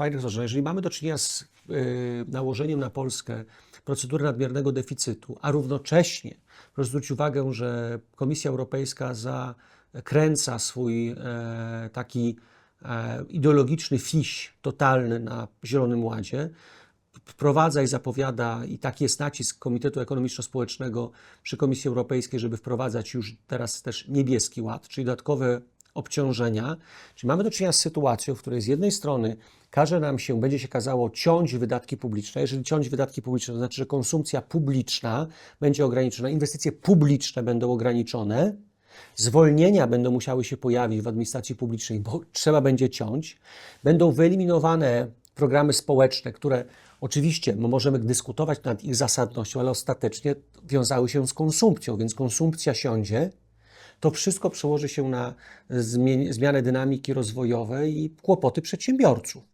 Panie profesorze, jeżeli mamy do czynienia z y, nałożeniem na Polskę procedury nadmiernego deficytu, a równocześnie proszę zwrócić uwagę, że Komisja Europejska zakręca swój e, taki e, ideologiczny fiś totalny na Zielonym Ładzie, wprowadza i zapowiada, i taki jest nacisk Komitetu Ekonomiczno-Społecznego przy Komisji Europejskiej, żeby wprowadzać już teraz też niebieski ład, czyli dodatkowe obciążenia. Czyli mamy do czynienia z sytuacją, w której z jednej strony każe nam się, będzie się kazało ciąć wydatki publiczne. Jeżeli ciąć wydatki publiczne, to znaczy, że konsumpcja publiczna będzie ograniczona, inwestycje publiczne będą ograniczone, zwolnienia będą musiały się pojawić w administracji publicznej, bo trzeba będzie ciąć, będą wyeliminowane programy społeczne, które oczywiście my możemy dyskutować nad ich zasadnością, ale ostatecznie wiązały się z konsumpcją, więc konsumpcja siądzie, to wszystko przełoży się na zmianę dynamiki rozwojowej i kłopoty przedsiębiorców.